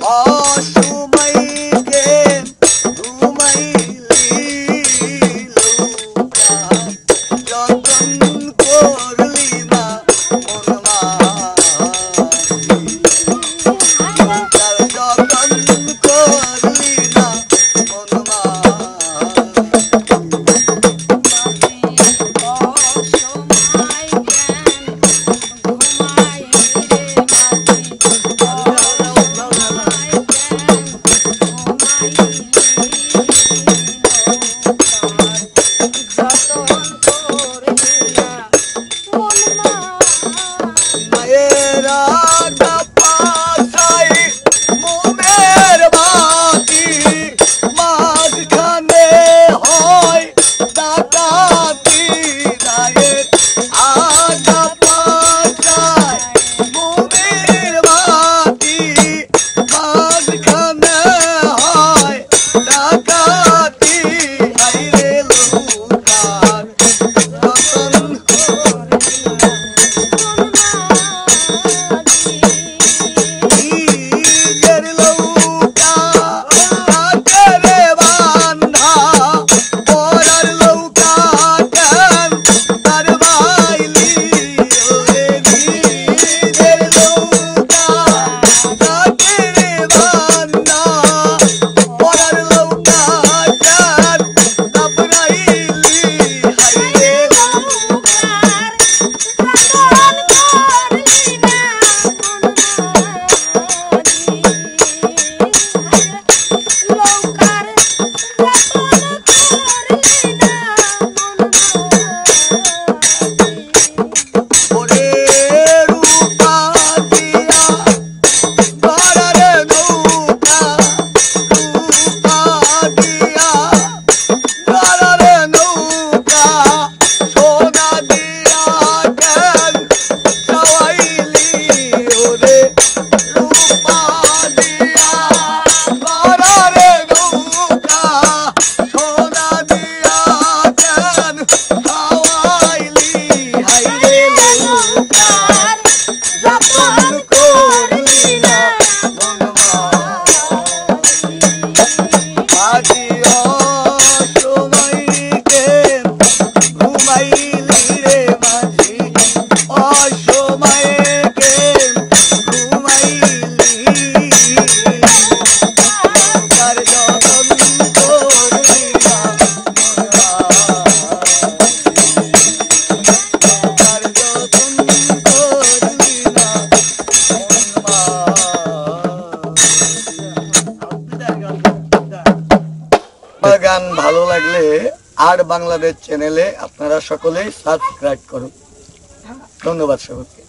Oh, 啊。গান ভালো লাগলে আর বাংলাদেশ চ্যানেলে আপনারা সকলেই সাবস্ক্রাইব করুন। ধন্যবাদ সকলকে